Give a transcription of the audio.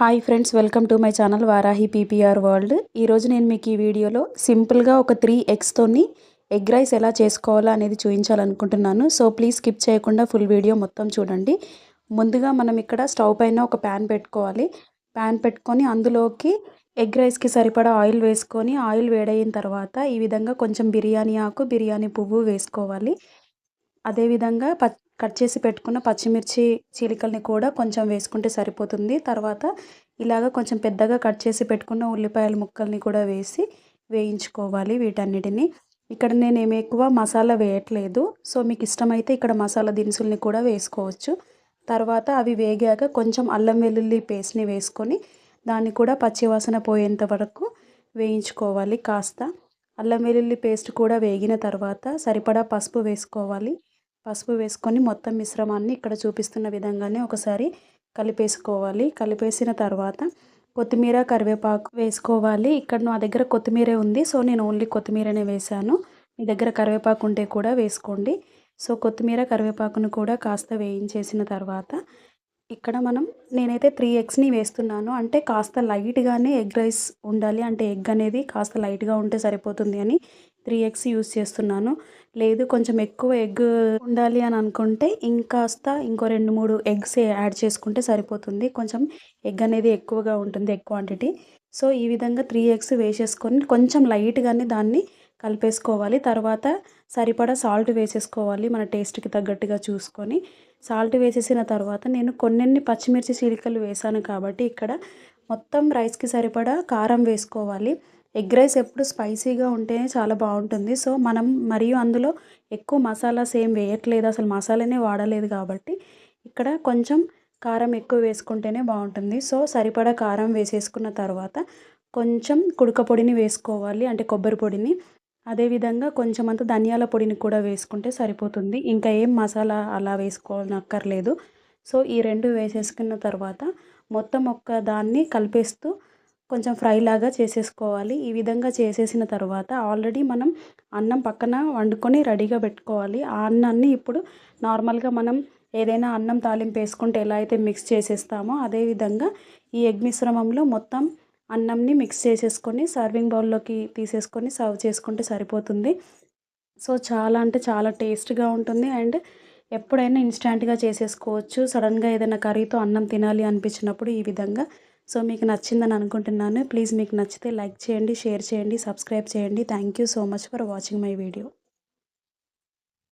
Hi friends welcome to my channel Varahi PPR world. ఈరోజు నేను మీకు ఈ వీడియోలో సింపుల్గా ఒక త్రీ ఎగ్స్తోని ఎగ్ రైస్ ఎలా చేసుకోవాలా అనేది చూపించాలనుకుంటున్నాను. సో ప్లీజ్ స్కిప్ చేయకుండా ఫుల్ వీడియో మొత్తం చూడండి. ముందుగా మనం ఇక్కడ స్టవ్ పైన ఒక ప్యాన్ పెట్టుకోవాలి. ప్యాన్ పెట్టుకొని అందులోకి ఎగ్ రైస్కి సరిపడా ఆయిల్ వేసుకొని ఆయిల్ వేడయిన తర్వాత ఈ విధంగా కొంచెం బిర్యానీ ఆకు బిర్యానీ పువ్వు వేసుకోవాలి. అదేవిధంగా ప కట్ చేసి పెట్టుకున్న పచ్చిమిర్చి చీలికల్ని కూడా కొంచెం వేసుకుంటే సరిపోతుంది. తర్వాత ఇలాగ కొంచెం పెద్దగా కట్ చేసి పెట్టుకున్న ఉల్లిపాయల ముక్కల్ని కూడా వేసి వేయించుకోవాలి వీటన్నిటిని. ఇక్కడ నేను ఏమి ఎక్కువ మసాలా వేయట్లేదు. సో మీకు ఇష్టమైతే ఇక్కడ మసాలా దినుసుల్ని కూడా వేసుకోవచ్చు. తర్వాత అవి వేగాక కొంచెం అల్లం వెల్లుల్లి పేస్ట్ని వేసుకొని దాన్ని కూడా పచ్చివాసన పోయేంత వరకు వేయించుకోవాలి కాస్త. అల్లం వెల్లుల్లి పేస్ట్ కూడా వేగిన తర్వాత సరిపడా పసుపు వేసుకోవాలి. పసుపు వేసుకొని మొత్తం మిశ్రమాన్ని ఇక్కడ చూపిస్తున్న విధంగానే ఒకసారి కలిపేసుకోవాలి. కలిపేసిన తర్వాత కొత్తిమీర కరివేపాకు వేసుకోవాలి. ఇక్కడ నా దగ్గర కొత్తిమీరే ఉంది. సో నేను ఓన్లీ కొత్తిమీరనే వేశాను. మీ దగ్గర కరివేపాకు ఉంటే కూడా వేసుకోండి. సో కొత్తిమీర కరివేపాకును కూడా కాస్త వేయించేసిన తర్వాత ఇక్కడ మనం నేనైతే త్రీ ఎగ్స్ని వేస్తున్నాను. అంటే కాస్త లైట్గానే ఎగ్ రైస్ ఉండాలి. అంటే ఎగ్ అనేది కాస్త లైట్గా ఉంటే సరిపోతుంది అని త్రీ ఎగ్స్ యూస్ చేస్తున్నాను. లేదు కొంచెం ఎక్కువ ఎగ్ ఉండాలి అని అనుకుంటే ఇంకాస్త ఇంకో రెండు మూడు ఎగ్స్ యాడ్ చేసుకుంటే సరిపోతుంది. కొంచెం ఎగ్ అనేది ఎక్కువగా ఉంటుంది ఎగ్ క్వాంటిటీ. సో ఈ విధంగా త్రీ ఎగ్స్ వేసేసుకొని కొంచెం లైట్గానే దాన్ని కలిపేసుకోవాలి. తర్వాత సరిపడా సాల్ట్ వేసేసుకోవాలి మన టేస్ట్కి తగ్గట్టుగా చూసుకొని. సాల్ట్ వేసేసిన తర్వాత నేను కొన్ని పచ్చిమిర్చి చీలికలు వేసాను కాబట్టి ఇక్కడ మొత్తం రైస్కి సరిపడా కారం వేసుకోవాలి. ఎగ్ రైస్ ఎప్పుడు స్పైసీగా ఉంటేనే చాలా బాగుంటుంది. సో మనం మరియు అందులో ఎక్కువ మసాలాస్ ఏం వేయట్లేదు. అసలు మసాలానే వాడలేదు కాబట్టి ఇక్కడ కొంచెం కారం ఎక్కువ వేసుకుంటేనే బాగుంటుంది. సో సరిపడా కారం వేసేసుకున్న తర్వాత కొంచెం కుడక పొడిని వేసుకోవాలి. అంటే కొబ్బరి పొడిని. అదేవిధంగా కొంచెం అంత ధనియాల పొడిని కూడా వేసుకుంటే సరిపోతుంది. ఇంకా ఏం మసాలా అలా వేసుకోనక్కర్లేదు. సో ఈ రెండు వేసేసుకున్న తర్వాత మొత్తం ఒక్క దాన్ని కలిపేస్తూ కొంచెం ఫ్రై లాగా చేసేసుకోవాలి. ఈ విధంగా చేసేసిన తర్వాత ఆల్రెడీ మనం అన్నం పక్కన వండుకొని రెడీగా పెట్టుకోవాలి. ఆ అన్నాన్ని ఇప్పుడు నార్మల్గా మనం ఏదైనా అన్నం తాలింపు వేసుకుంటే ఎలా అయితే మిక్స్ చేసేస్తామో అదేవిధంగా ఈ ఎగ్ మిశ్రమంలో మొత్తం అన్నంని మిక్స్ చేసేసుకొని సర్వింగ్ బౌల్లోకి తీసేసుకొని సర్వ్ చేసుకుంటే సరిపోతుంది. సో చాలా అంటే చాలా టేస్ట్గా ఉంటుంది. అండ్ ఎప్పుడైనా ఇన్స్టాంట్గా చేసేసుకోవచ్చు. సడన్గా ఏదైనా కర్రీతో అన్నం తినాలి అనిపించినప్పుడు ఈ విధంగా సో మీకు నచ్చిందని అనుకుంటున్నాను. ప్లీజ్ మీకు నచ్చితే లైక్ చేయండి షేర్ చేయండి సబ్స్క్రైబ్ చేయండి. Thank you so much for watching my video